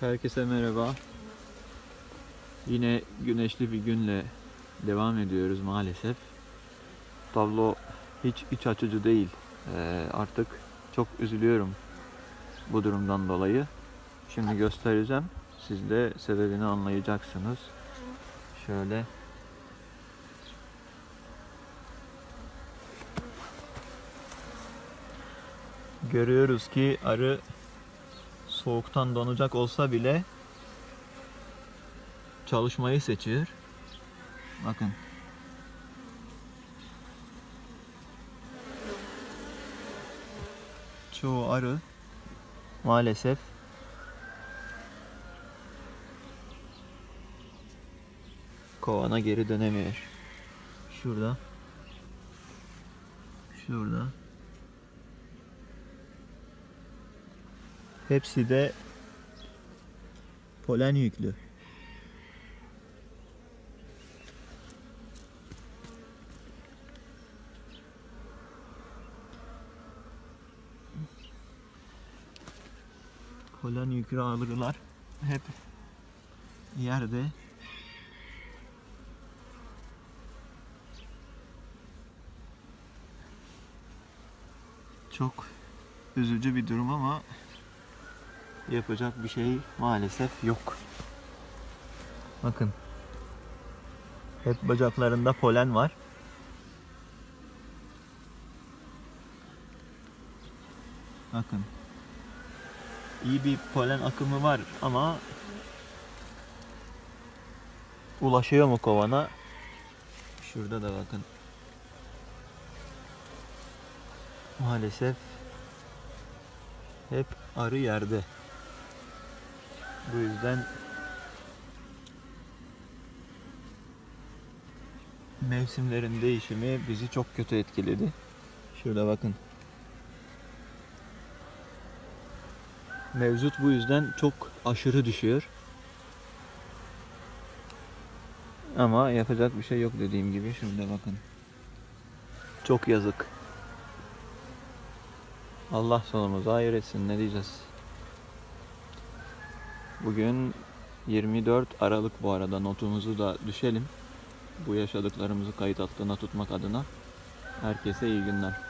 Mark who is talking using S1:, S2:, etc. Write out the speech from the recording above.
S1: Herkese merhaba. Yine güneşli bir günle devam ediyoruz maalesef. Tablo hiç iç açıcı değil. Ee, artık çok üzülüyorum bu durumdan dolayı. Şimdi göstereceğim. Siz de sebebini anlayacaksınız. Şöyle görüyoruz ki arı soğuktan donacak olsa bile çalışmayı seçiyor. Bakın. Çoğu arı maalesef kovana geri dönemiyor. Şurada. Şurada. Hepsi de polen yüklü. Polen yüklü arılar hep yerde çok üzücü bir durum ama yapacak bir şey maalesef yok. Bakın. Hep bacaklarında polen var. Bakın. İyi bir polen akımı var ama ulaşıyor mu kovana? Şurada da bakın. Maalesef hep arı yerde. Bu yüzden mevsimlerin değişimi bizi çok kötü etkiledi. Şurada bakın. Mevcut bu yüzden çok aşırı düşüyor. Ama yapacak bir şey yok dediğim gibi. Şurada bakın. Çok yazık. Allah sonumuzu hayır etsin ne diyeceğiz. Bugün 24 Aralık bu arada notumuzu da düşelim. Bu yaşadıklarımızı kayıt altına tutmak adına. Herkese iyi günler.